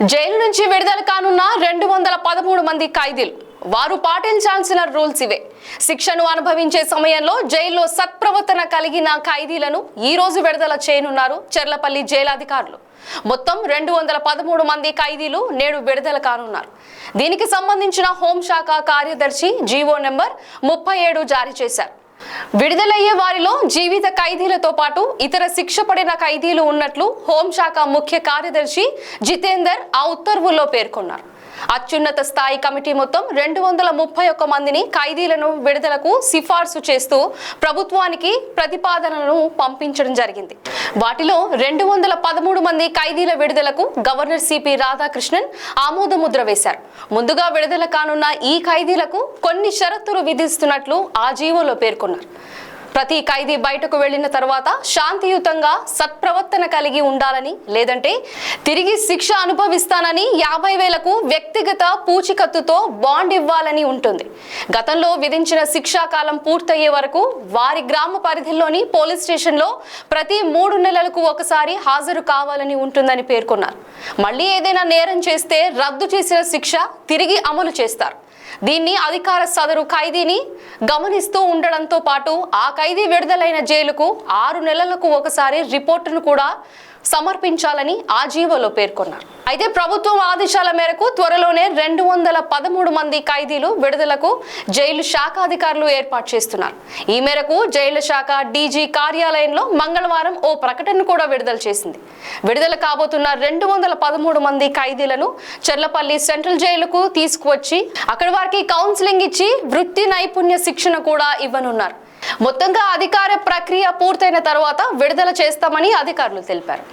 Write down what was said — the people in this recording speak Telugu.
జైలు నుంచి విడుదల కానున్న రెండు వందల పదమూడు మంది ఖైదీలు. వారు పాటించాల్సిన రూల్స్ ఇవే. శిక్షను అనుభవించే సమయంలో జైల్లో సత్ప్రవర్తన కలిగిన ఖైదీలను ఈ రోజు విడుదల చేయనున్నారు చెర్లపల్లి జైలాధికారులు. మొత్తం రెండు వందల పదమూడు మంది ఖైదీలు నేడు విడుదల కానున్నారు. దీనికి సంబంధించిన హోంశాఖ కార్యదర్శి జీవో నెంబర్ ముప్పై ఏడు జారీ చేశారు. విడుదలయ్యే వారిలో జీవిత ఖైదీలతో పాటు ఇతర శిక్ష పడిన ఖైదీలు ఉన్నట్లు హోంశాఖ ముఖ్య కార్యదర్శి జితేందర్ ఆ ఉత్తర్వుల్లో పేర్కొన్నారు. అత్యున్నత స్థాయి కమిటీ మొత్తం రెండు వందల ముప్పై ఒక్క మందిని ఖైదీలను విడుదలకు సిఫార్సు చేస్తూ ప్రభుత్వానికి ప్రతిపాదనలను పంపించడం జరిగింది. వాటిలో రెండు వందల పదమూడు మంది ఖైదీల విడుదలకు గవర్నర్ సిపి రాధాకృష్ణన్ ఆమోదముద్ర వేశారు. ముందుగా విడుదల కానున్న ఈ ఖైదీలకు కొన్ని షరతులు విధిస్తున్నట్లు ఆ జీవోలో పేర్కొన్నారు. ప్రతి ఖైదీ బయటకు వెళ్ళిన తర్వాత శాంతియుతంగా సత్ప్రవర్తన కలిగి ఉండాలని లేదంటే తిరిగి శిక్ష అనుభవిస్తానని యాభై వేలకు వ్యక్తిగత పూచికత్తుతో బాండ్ ఇవ్వాలని ఉంటుంది. గతంలో విధించిన శిక్షా కాలం పూర్తయ్యే వరకు వారి గ్రామ పరిధిలోని పోలీస్ స్టేషన్లో ప్రతి మూడు నెలలకు ఒకసారి హాజరు కావాలని ఉంటుందని పేర్కొన్నారు. మళ్ళీ ఏదైనా నేరం చేస్తే రద్దు చేసిన శిక్ష తిరిగి అమలు చేస్తారు. దీన్ని అధికార సదరు ఖైదీని గమనిస్తూ ఉండడంతో పాటు ఆ ఖైదీ విడుదలైన జైలుకు ఆరు నెలలకు ఒకసారి రిపోర్టును కూడా సమర్పించాలని ఆ జీవోలో పేర్కొన్నారు. అయితే ప్రభుత్వం ఆదేశాల మేరకు త్వరలోనే రెండు వందల పదమూడు మంది ఖైదీలు విడుదలకు జైలు శాఖ అధికారులు ఏర్పాటు చేస్తున్నారు. ఈ మేరకు జైలు శాఖ డీజీ కార్యాలయంలో మంగళవారం ఓ ప్రకటన కూడా విడుదల చేసింది. విడుదల కాబోతున్న రెండు వందల పదమూడు మంది ఖైదీలను చెర్లపల్లి సెంట్రల్ జైలుకు తీసుకువచ్చి అక్కడ వారికి కౌన్సిలింగ్ ఇచ్చి వృత్తి నైపుణ్య శిక్షణ కూడా ఇవ్వనున్నారు. మొత్తంగా అధికార ప్రక్రియ పూర్తయిన తర్వాత విడుదల చేస్తామని అధికారులు తెలిపారు.